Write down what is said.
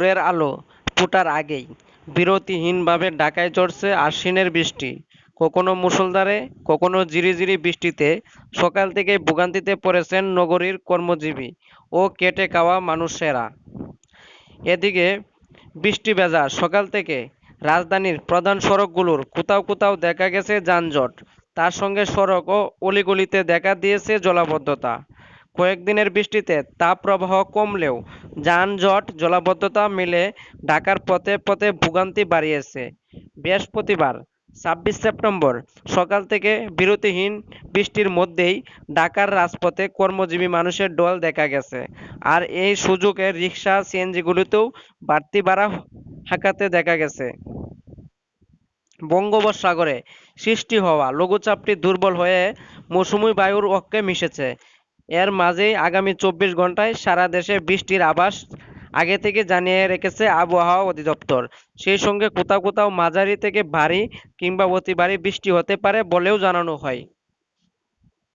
ভোরের আলো ফোটার আগেই। বিরতিহীনভাবে ঢাকায় চড়ছে আশ্বিনের বৃষ্টি। কখনো মুষলধারে, কখনো ঝিরিঝিরি বৃষ্টিতে সকাল থেকে ভোগান্তিতে পড়েছেন নগরীর কর্মজীবী ও কেটে খাওয়া মানুষেরা। এদিকে বৃষ্টি ভেজা সকাল থেকে রাজধানীর প্রধান সড়কগুলোর কোথাও কোথাও দেখা গেছে যানজট। তার সঙ্গে সড়ক ও অলিগলিতে দেখা দিয়েছে জলাবদ্ধতা। কয়েকদিনের বৃষ্টিতে তাপপ্রবাহ কমলেও যানজট, জলাবদ্ধতা মিলে ঢাকার পথে পথে ভোগান্তি বাড়িয়েছে। বৃহস্পতিবার, ছাব্বিশ সেপ্টেম্বর, সকাল থেকে বিরতিহীন বৃষ্টির মধ্যেই ঢাকার রাজপথে কর্মজীবী মানুষের ঢল দেখা গেছে। আর এই সুযোগে রিক্সা সিএনজিগুলিতেও বাড়তি ভাড়া হাঁকাতে দেখা গেছে। বঙ্গোপসাগরে সৃষ্টি হওয়া লঘুচাপটি দুর্বল হয়ে মৌসুমী বায়ুর অক্ষে মিশেছে। এর মাঝেই আগামী চব্বিশ ঘন্টায় সারা দেশে বৃষ্টির আভাস আগে থেকে জানিয়ে রেখেছে আবহাওয়া অধিদপ্তর। সেই সঙ্গে কোথাও কোথাও মাঝারি থেকে ভারী কিংবা অতি ভারী বৃষ্টি হতে পারে বলেও জানানো হয়।